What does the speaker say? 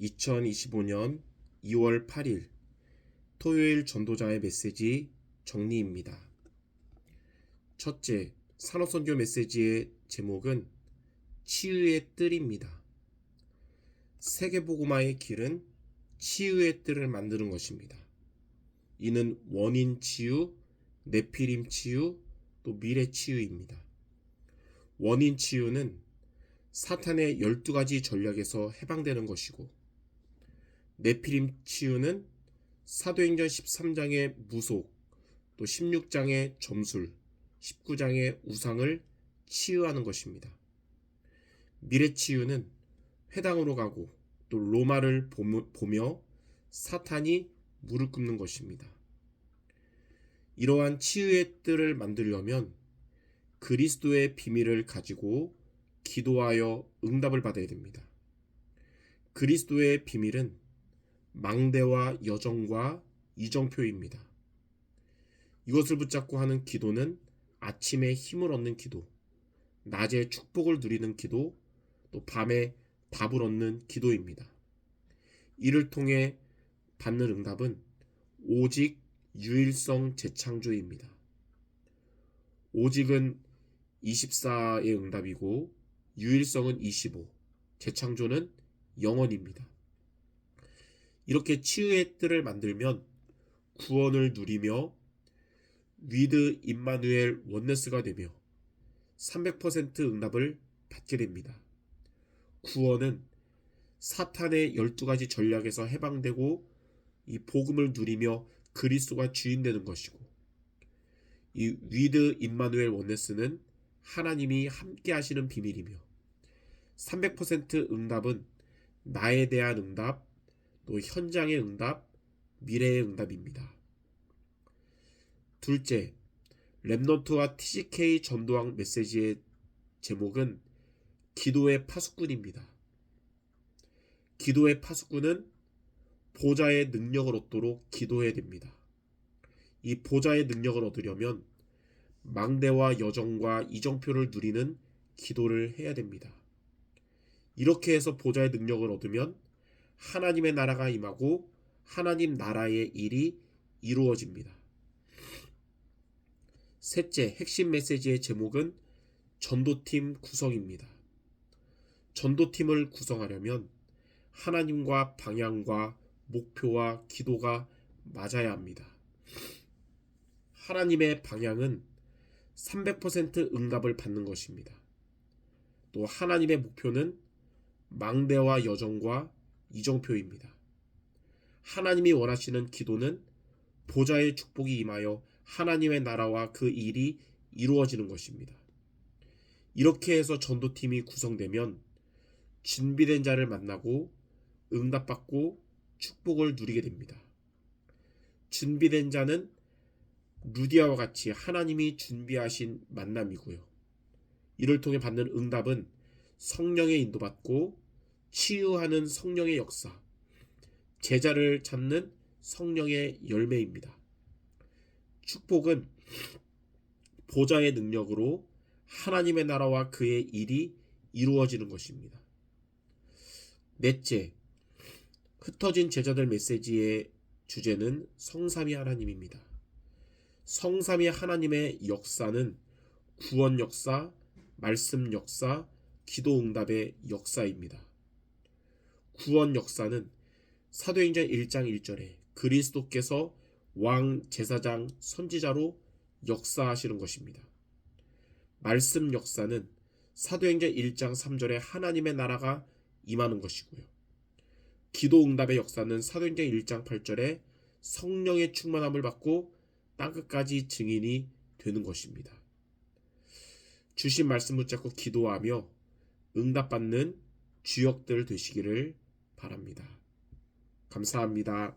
2025년 2월 8일 토요일 전도자의 메시지 정리입니다. 첫째, 산업선교 메시지의 제목은 치유의 뜰입니다. 세계복음화의 길은 치유의 뜰을 만드는 것입니다. 이는 원인 치유, 네피림 치유, 또 미래 치유입니다. 원인 치유는 사탄의 12가지 전략에서 해방되는 것이고 네피림 치유는 사도행전 13장의 무속, 또 16장의 점술, 19장의 우상을 치유하는 것입니다. 미래 치유는 회당으로 가고 또 로마를 보며 사탄이 무릎 꿇는 것입니다. 이러한 치유의 뜰을 만들려면 그리스도의 비밀을 가지고 기도하여 응답을 받아야 됩니다. 그리스도의 비밀은 망대와 여정과 이정표입니다. 이것을 붙잡고 하는 기도는 아침에 힘을 얻는 기도, 낮에 축복을 누리는 기도, 또 밤에 답을 얻는 기도입니다. 이를 통해 받는 응답은 오직 유일성 재창조입니다. 오직은 24의 응답이고 유일성은 25, 재창조는 영원입니다. 이렇게 치유의 뜰을 만들면 구원을 누리며 위드 임마누엘 원네스가 되며 300% 응답을 받게 됩니다. 구원은 사탄의 12가지 전략에서 해방되고 이 복음을 누리며 그리스도가 주인 되는 것이고 이 위드 임마누엘 원네스는 하나님이 함께 하시는 비밀이며 300% 응답은 나에 대한 응답, 또 현장의 응답, 미래의 응답입니다. 둘째, 랩노트와 TCK 전도왕 메시지의 제목은 기도의 파수꾼입니다. 기도의 파수꾼은 보좌의 능력을 얻도록 기도해야 됩니다. 이 보좌의 능력을 얻으려면 망대와 여정과 이정표를 누리는 기도를 해야 됩니다. 이렇게 해서 보좌의 능력을 얻으면 하나님의 나라가 임하고 하나님 나라의 일이 이루어집니다. 셋째, 핵심 메시지의 제목은 전도팀 구성입니다. 전도팀을 구성하려면 하나님과 방향과 목표와 기도가 맞아야 합니다. 하나님의 방향은 300% 응답을 받는 것입니다. 또 하나님의 목표는 망대와 여정과 이정표입니다. 하나님이 원하시는 기도는 보좌의 축복이 임하여 하나님의 나라와 그 일이 이루어지는 것입니다. 이렇게 해서 전도팀이 구성되면 준비된 자를 만나고 응답받고 축복을 누리게 됩니다. 준비된 자는 루디아와 같이 하나님이 준비하신 만남이고요. 이를 통해 받는 응답은 성령의 인도받고 치유하는 성령의 역사, 제자를 찾는 성령의 열매입니다. 축복은 보좌의 능력으로 하나님의 나라와 그의 일이 이루어지는 것입니다. 넷째, 흩어진 제자들 메시지의 주제는 성삼위 하나님입니다. 성삼위 하나님의 역사는 구원 역사, 말씀 역사, 기도 응답의 역사입니다. 구원 역사는 사도행전 1장 1절에 그리스도께서 왕, 제사장, 선지자로 역사하시는 것입니다. 말씀 역사는 사도행전 1장 3절에 하나님의 나라가 임하는 것이고요. 기도 응답의 역사는 사도행전 1장 8절에 성령의 충만함을 받고 땅끝까지 증인이 되는 것입니다. 주신 말씀 붙잡고 기도하며 응답받는 주역들 되시기를 바랍니다. 감사합니다.